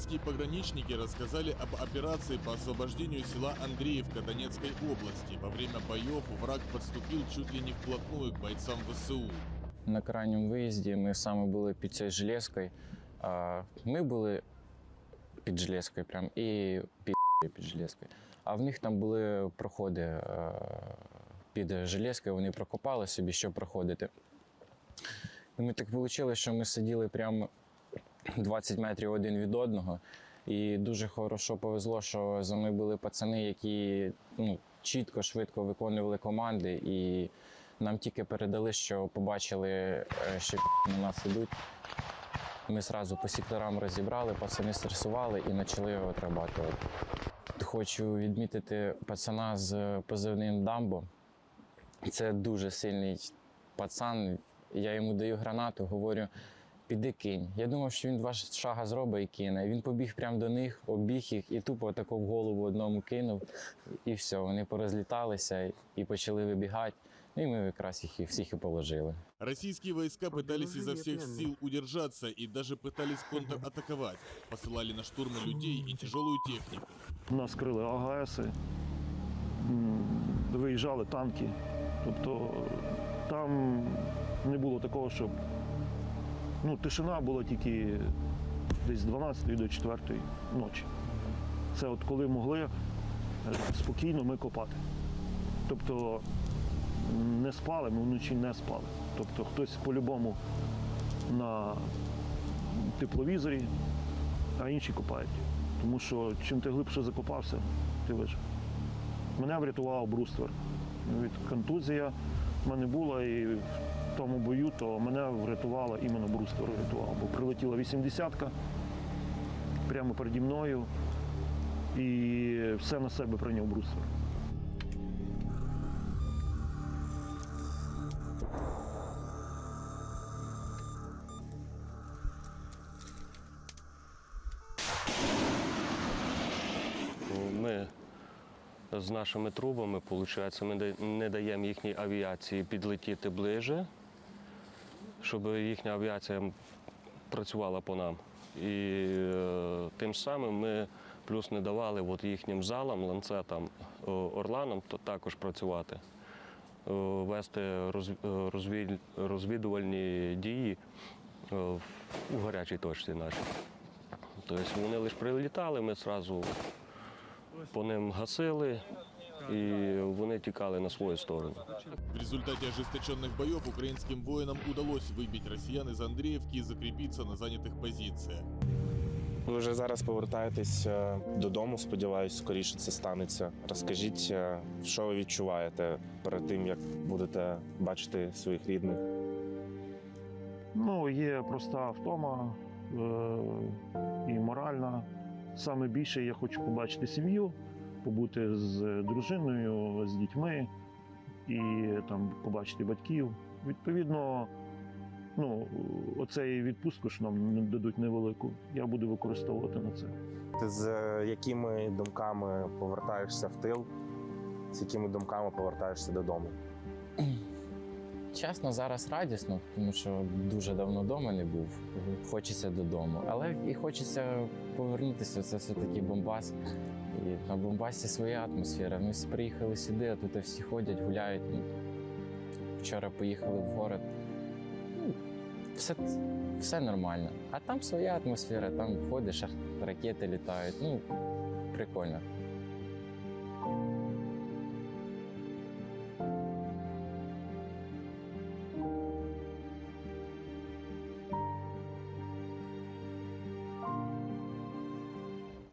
Украинские пограничники рассказали об операции по освобождению села Андреевка Донецкой области. Во время боев враг подступил чуть ли не вплотную к бойцам ВСУ. На крайньому виїзді ми саме були під цією железкою. А, Ми були під железкою прям і під, під железкою. А в них там були проходи е, під железкою, вони прокопали собі, щоб проходити. І ми так вийшло, що ми сиділи прямо 20 метрів один від одного. І дуже хорошо повезло, що за мною були пацани, які ну, чітко, швидко виконували команди. І нам тільки передали, що побачили, е, що на нас ідуть. Ми одразу по секторам розібрали, пацани стресували і почали його отрабатувати. Хочу відмітити пацана з позивним Дамбо. Це дуже сильний пацан. Я йому даю гранату, говорю, піди кинь. Я думав, що він два шага зробить і кине. Він побіг прямо до них, обіг їх і тупо тако в голову одному кинув. І все, вони порозліталися і почали вибігати. Ну і ми якраз їх і всіх і положили. Российские войска пытались изо всех сил удержаться и даже пытались контратаковать. Посылали на штурмы людей и тяжелую технику. Нас крили АГСи, м, виїжджали танки. Тобто там не було такого, щоб ну, тишина була тільки десь з 12 до 4 ночі. Це от коли могли е, спокійно ми копати. Тобто не спали, ми вночі не спали. Тобто хтось по-любому на тепловізорі, а інші копають. Тому що чим ти глибше закопався, ти вижив. Мене врятував бруствер. Від контузія мене була і в тому бою, то мене врятувала іменно бруствер врятував. Бо прилетіла 80-ка прямо переді мною і все на себе прийняв бруствер. Ми з нашими трубами, виходить, ми не даємо їхній авіації підлетіти ближе, щоб їхня авіація працювала по нам. І е, тим самим ми плюс не давали от їхнім залам, ланцетам, о, орланам то також працювати, Е, вести роз- е, розвід- розвідувальні дії е, у гарячій точці нашій. Тобто вони лише прилітали, ми одразу по ним гасили, і вони тікали на свою сторону. В результате ожесточенных боев украинским воинам удалось выбить россиян из Андреевки и закрепиться на занятых позициях. Ви вже зараз повертаєтесь е, додому. Сподіваюсь, скоріше це станеться. Розкажіть, е, що ви відчуваєте перед тим, як будете бачити своїх рідних. Ну, є проста втома е- і моральна. Саме більше я хочу побачити сім'ю, побути з дружиною, з дітьми і там побачити батьків. Відповідно, ну, оцей відпустку, що нам дадуть невелику, я буду використовувати на це. Ти з е, якими думками повертаєшся в тил, з якими думками повертаєшся додому? Чесно, зараз радісно, тому що дуже давно вдома не був. Хочеться додому. Але і хочеться повернутися. Це все-таки Бомбас. І на Бомбасі своя атмосфера. Ми приїхали сюди, а тут всі ходять, гуляють. Вчора поїхали в город. Ну, Все, все нормально. А там своя атмосфера, там ходиш, ракети літають. Ну, прикольно.